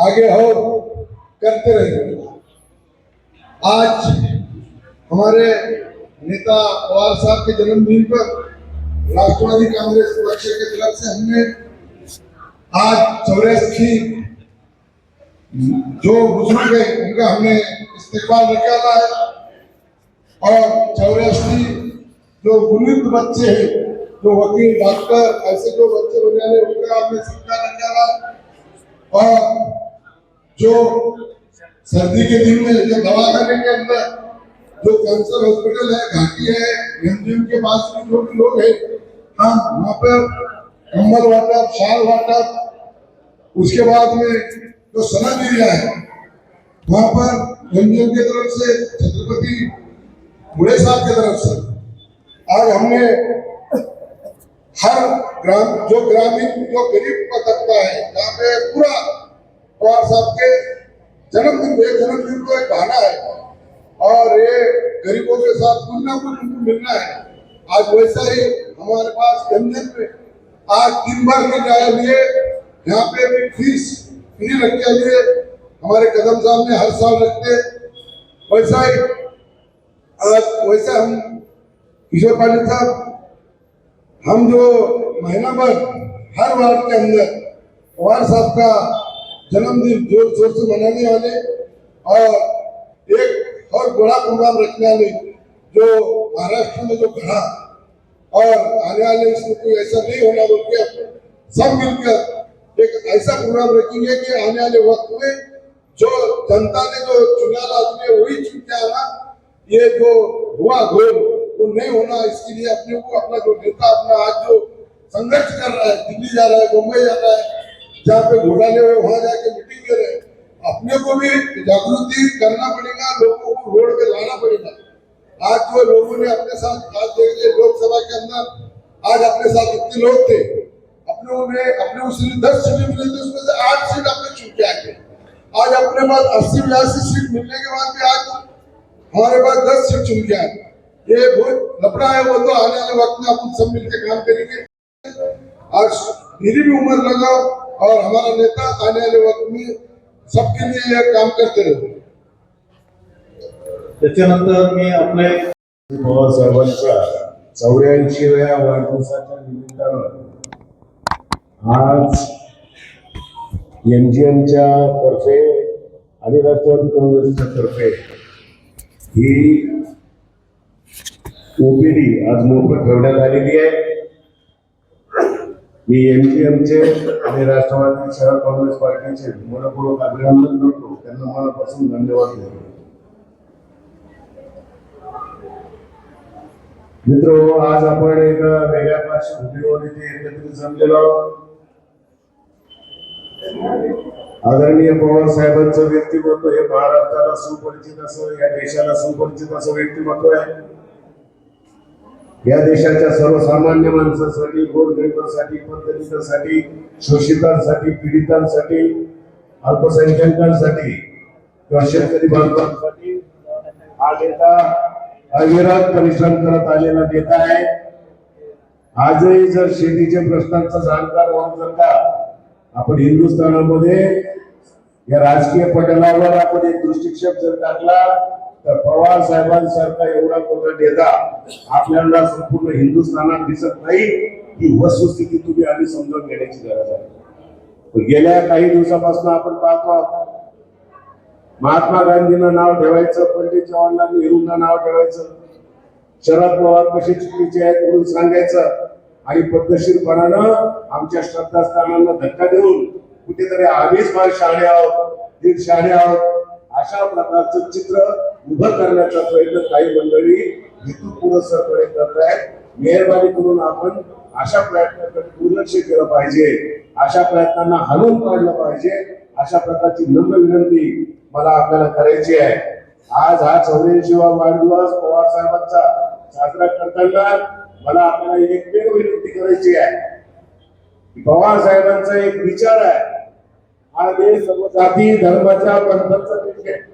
आगे हो, करते रहेंगे आज हमारे नेता पवार साहब के जन्मदिन पर राष्ट्रवादी कांग्रेस पक्ष की तरफ़ से हमने आज चौरासी जो बुज़ुर्ग है, उनका हमने इस्तेमाल निकाला है और चौरासी जो बुज़ुर्ग बच्चे हैं, जो वकील, डॉक्टर, ऐसे जो बच्चे बनाने उनका हमने सत्कार निकाला और जो सर्दी के दिन में जो दवाखाने के अंदर जो कैंसर हॉस्पिटल है, घाटी है एमजीएम के पास भी जो भी लोग हैं हम वहाँ पर कम्बल वाटप शाल वाटप उसके बाद में जो सनद एरिया है, वहाँ पर एमजीएम की तरफ़ से, छत्रपति बुढ़े साहब की तरफ़ से, आज हमने हर ग्राम, जो ग्रामीण, जो गरीब का तबका है, जहाँ पे पूरा पवार साहब के जन्मदिन पे जन्मदिन को एक बहाना है। और ये गरीबों के साथ कुछ ना कुछ उनको मिलना है। आज वैसा ही हमारे पास एमजीएम में आज दिन भर में जाए लिए यहाँ पे भी फ़ीस फ्री रखे लिए हमारे कदम साहब ने हर साल रखते वैसा ही आज वैसा हम किशोर पाटिल साहब, हम जो महीना भर हर वार्ड के अंदर पवार साहब का जन्मदिन ज़ोर शोर से मनाने वाले और एक और बड़ा प्रोग्राम रखने वाले जो महाराष्ट्र में जो घड़ा और आने वाले इसमें कोई ऐसा नहीं होना बोल के सब मिलकर एक ऐसा प्रोग्राम रखेंगे कि आने वाले वक्त में जो जनता ने जो चुना आदमी वही चुन के आना, ये जो हुआ घोल, वो नहीं होना, इसके लिए अपने को अपना जो नेता, अपना आज जो संघर्ष कर रहा है, दिल्ली जा रहा है, मुंबई जा रहा है जहाँ पे घोटाले हुए, वहाँ जाके मीटिंग दे रहे। अपने को भी जागृति करना पड़ेगा, लोगों को रोड पे लाना पड़ेगा। आज जो लोगों ने अपने साथ आज देखिए लोकसभा के अंदर आज अपने साथ इतने लोग थे, अपने उन्हें अपने उस दस सीटें मिली थी उसमें से आठ सीट अपने चुन के आए आज अपने पास अस्सी, बयासी सीट मिलने के बाद भी आज हमारे पास दस सीट चुन के आए ये बहुत लफड़ा है, वो तो आने वाले वक्त में अपन सब मिलकर काम करेंगे। आज मेरी भी उम्र लगाओ और हमारा नेता आने वाले वक्त में सबके लिए यह काम करते रहे। त्याच्यानंतर मी आपले पवार साहेबांच्या चौऱ्याऐंशीव्या वाढदिवसाच्या निमित्तानं आज एमजीएमच्या तर्फे आणि राष्ट्रवादी काँग्रेसच्या तर्फे ही ओपीडी आज मोफत ठेवण्यात आलेली आहे. मी एमजीएमचे आणि राष्ट्रवादी शहर काँग्रेस पार्टीचे मनपूर्वक अभिनंदन करतो. त्यांना मनापासून धन्यवाद देतो. मित्र आज आपण एका वेगळ्या पार्श्वभूमीवर इथे एकत्रित जमलेलो आहोत. आदरणीय पवार साहेबांचं व्यक्तिमत्व हे महाराष्ट्राला सुपरिचित असं या देशाला सुपरिचित असं व्यक्तिमत्व आहे. या देशाच्या सर्वसामान्य माणसासाठी गोरगरिबांसाठी पद्धतीसाठी शोषितांसाठी पीडितांसाठी अल्पसंख्याकांसाठी किंवा शेतकरी बांधवांसाठी हा नेता अविरत परिश्रम करत आलेला नेता आहे. आजही जर शेतीच्या प्रश्नांचा जाणकार होऊन जर का आपण हिंदुस्थानामध्ये या राजकीय पटलावर आपण एक दृष्टिक्षेप जर टाकला तर पवार साहेबांसारखा एवढा मोठा नेता आपल्याला संपूर्ण हिंदुस्थानात दिसत नाही ही वस्तुस्थिती तुम्ही आधी समजून घेण्याची गरज आहे पण गेल्या काही दिवसापासून आपण पाहतो आहोत. महात्मा गांधींना नाव ठेवायचं पंडित जवाहरलाल नेहरूंना नाव ठेवायचं शरद पवार कसे चुकीचे आहेत म्हणून सांगायचं आणि पद्धतशीरपणानं आमच्या श्रद्धास्थानांना धक्का देऊन कुठेतरी आम्हीच फार शाळे आहोत दीड शाळे आहोत अशा प्रकारचं चित्र उभं करण्याचा प्रयत्न काही मंडळी हेतुपुरस्सरपणे करत आहेत. मेहरबानी करून आपण अशा प्रयत्नाकडे दुर्लक्ष केलं पाहिजे. अशा प्रयत्नांना हलवून काढलं पाहिजे. अशा प्रकारची नम्र विनंती मला आपल्याला करायची आहे. आज हा चौऱ्याऐंशीवा वाढदिवस पवार साहेबांचा साजरा करताना मला आपल्याला एकमेव विनंती करायची आहे. पवार साहेबांचा एक विचार आहे. हा देश सर्व जाती धर्माच्या पंथांचा देश आहे.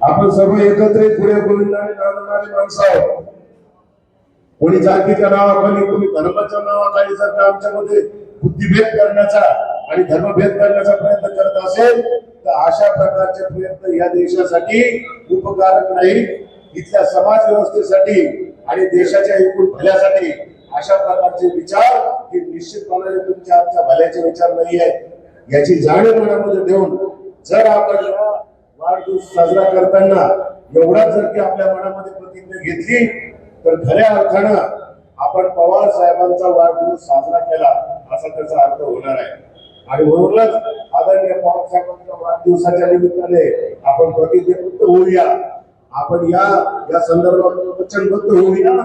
आपण सर्व एकत्रित पुढे गोविंदाने नांदणारी माणसं आहोत. कोणी जातीच्या नावाखाली कोणी धर्माच्या नावाखाली जर का आमच्यामध्ये बुद्धिभेद करण्याचा आणि धर्मभेद करण्याचा प्रयत्न करत असेल तर अशा प्रकारचे प्रयत्न या देशासाठी उपकारक नाही इथल्या समाज व्यवस्थेसाठी आणि देशाच्या एकूण भल्यासाठी अशा प्रकारचे विचार हे निश्चितपणाने तुमच्या आमच्या भल्याचे विचार नाही आहेत याची जाणीव मनामध्ये देऊन जर आपण वाढदिवस साजरा करताना एवढाच जर की आपल्या मनामध्ये प्रतिज्ञा घेतली तर खऱ्या अर्थानं आपण पवार साहेबांचा वाढदिवस साजरा केला असा त्याचा अर्थ होणार आहे. आणि म्हणूनच आदरणीय पवार साहेबांच्या वाढदिवसाच्या निमित्ताने आपण प्रतिज्ञाबद्ध होऊया. आपण या या संदर्भात वचनबद्ध होऊया.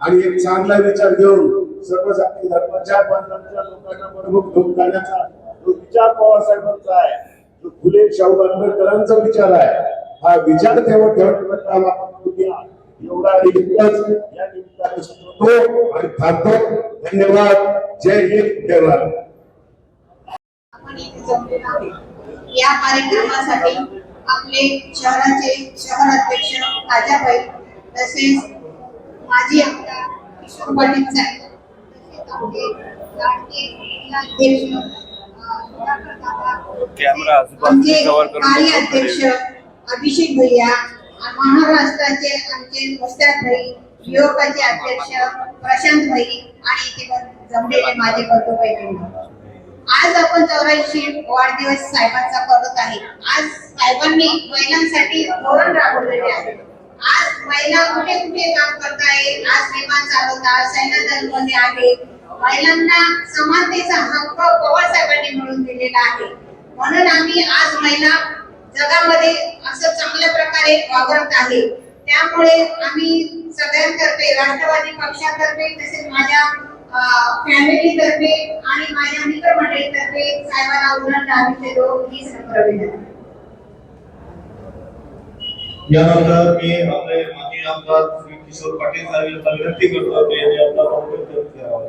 आणि एक चांगला विचार घेऊन सर्व जाती धर्माच्या लोकांना प्रमुख घेऊन जाण्याचा जो विचार पवार साहेबांचा आहे फुले शाहू आंबेडकरांचा विचार आहे. हा विचार तेव्हा ठेवत एवढा या निमित्ताने संपवतो आणि थांबतो. धन्यवाद. जय हिंद. जय भारत. या कार्यक्रमासाठी आपले शहराचे शहर अध्यक्ष राजाबाई तसेच माजी आमदार किशोर पाटील साहेब तसेच आपले अध्यक्ष कॅमेरा करून अभिषेक भैया महाराष्ट्राचे आमचे मुस्ताद भाई युवकाचे अध्यक्ष प्रशांत भाई आणि इथे जमलेले माझे आज आपण चौऱ्याऐंशी वाढदिवस साहेबांचा करत आहे. आज साहेबांनी महिलांसाठी धोरण राबवलेले आहे. आज महिला कुठे कुठे काम करताय आज विमान चालवतात सैन्य दलमध्ये आहे महिलांना समानतेचा हक्क पवार मिळून दिलेला आहे. म्हणून आम्ही आज महिला जगामध्ये असं चांगल्या प्रकारे वावरत आहे. त्यामुळे आम्ही सगळ्यांतर्फे राष्ट्रवादी पक्षातर्फे तसेच माझ्या फॅमिलीतर्फे आणि माझ्या मित्रमंडळीतर्फे साहेबांना उन्हाळ आम्ही देतो ही सर्व यानंतर मी आपले माजी आमदार श्री किशोर पाटील साहेब यांना विनंती करतो की यांनी आपला वक्तव्य करावं.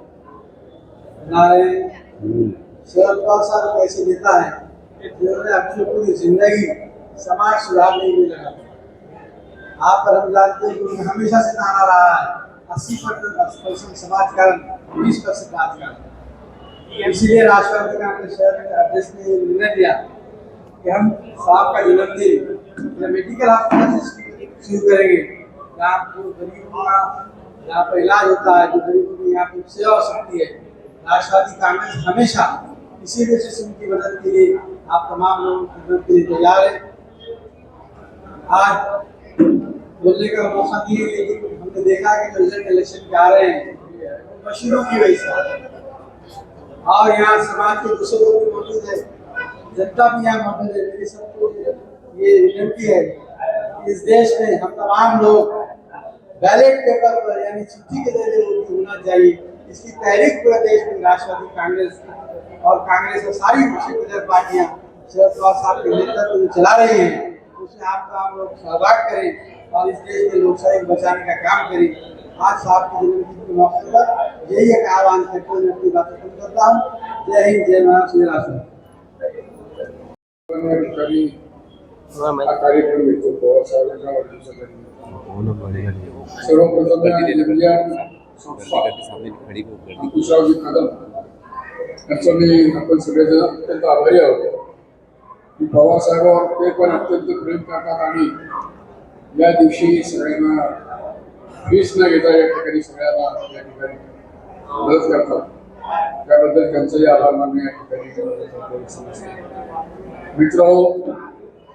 शरद पवार साहब एक ऐसे नेता है जिन्होंने अपनी पूरी ज़िंदगी समाज सुधारने में लगा आप पर हम जानते हैं कि हमेशा से नारा रहा है, अस्सी परसेंट समाजकरण बीस परसेंट राजकारण इसीलिए राष्ट्रपति कांग्रेस शहर के अध्यक्ष ने निर्णय लिया कि हम साहब का जन्मदिन मेडिकल हॉस्पिटल शुरू करेंगे। जहाँ गरीबों का जहाँ पर इलाज होता है, जो गरीबों की यहाँ पर सेवा हो सकती है। राष्ट्रवादी कांग्रेस हमेशा इसी वजह से उनकी मदद के लिए आप तमाम लोगों की मदद के लिए तैयार है। आज बोलने का मौका दिए लेकिन हमने देखा कि रिज़ल्ट इलेक्शन के आ रहे हैं। मशीनों की वजह से और यहाँ समाज के दूसरे लोग भी मौजूद है। जनता भी यहाँ मौजूद है। मेरी सबको ये विनती है इस देश में हम तमाम लोग बैलेट पेपर पर, यानी चिट्ठी के ज़रिए होना चाहिए। इसकी तहरीक पूरे देश में राष्ट्रवादी कांग्रेस और कांग्रेस और सारी मुख्य पार्टियाँ शरद पवार साहब के नेतृत्व में चला रही हैं। उसमें आपका हम लोग सहभाग करें और इस देश में लोकशाही बचाने का काम करें। आज साहब के जन्मदिन के मौके पर यही एक आह्वान करते हुए अपनी बातें खत्म करता हूँ। जय हिंद जय महाराष्ट्र जय राष्ट्र कधी गर्दी कार्यक्रम घेतो पवार साहेबांच्या वाढदिवसासाठी सर्वप्रथम मी कदम यांचा मी आपण सगळेजण अत्यंत आभारी आहोत. की पवार ते पण अत्यंत प्रेम करतात आणि या दिवशी सगळ्यांना फीस न घेता या ठिकाणी सगळ्यांना या ठिकाणी मदत करतात. त्याबद्दल त्यांचंही आभार मानणे या ठिकाणी मित्र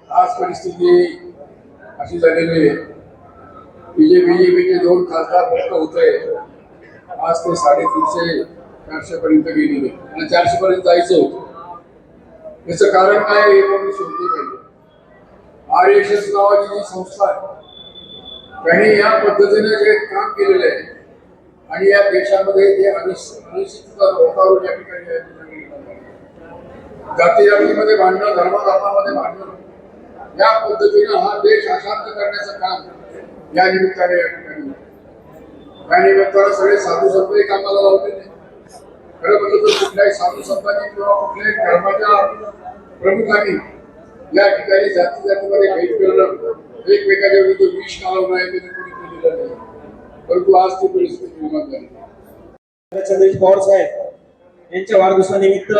आज परिस्थिती अशी झालेली आहे. की जे बीजेपीचे दोन खासदार फक्त होते आज ते साडेतीनशे चारशे पर्यंत गेलेले. आणि चारशे पर्यंत जायचं होतं. याचं कारण काय हे पण शोधले पाहिजे. आर एस एस नावाची जी संस्था आहे त्यांनी या पद्धतीने जे काम केलेलं आहे आणि या देशामध्ये जे अनिश्चितता वातावरण या ठिकाणी जाती जातीमध्ये भांडणं धर्माधर्मामध्ये भांडणं या पद्धतीनं हा देश अशांत करण्याचं काम या निमित्ताने या ठिकाणी होतं. त्या निमित्तानं सगळे साधू संतही कामाला लावले नाही खरं म्हणजे तर कुठल्याही साधू संतांनी किंवा कुठल्याही धर्माच्या प्रमुखांनी या ठिकाणी जाती जातीमध्ये भेट करणं एकमेकाच्या विरुद्ध विष कालवणं आहे ते कोणी केलेलं नाही. परंतु आज ती परिस्थिती निर्माण झाली. चंद्रेश पवार साहेब यांच्या वाढदिवसानिमित्त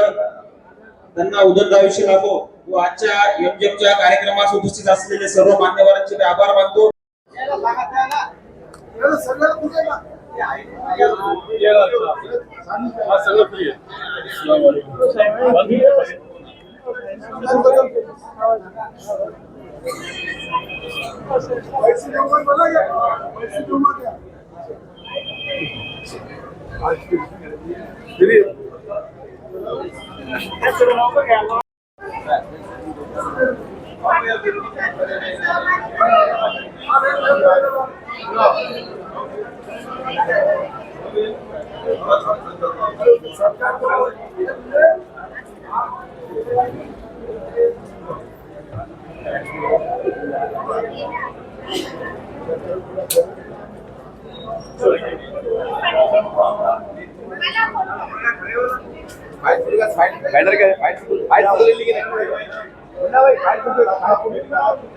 त्यांना उदंड आयुष्य लाभो व आजच्या एमजेमच्या कार्यक्रमास उपस्थित असलेले सर्व मान्यवरांचे आभार मानतो. सगळं फ्री आहे फाइनल का फाइट फाइट ले लेंगे ना भाई फाइट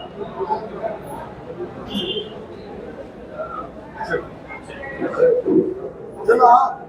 真的啊？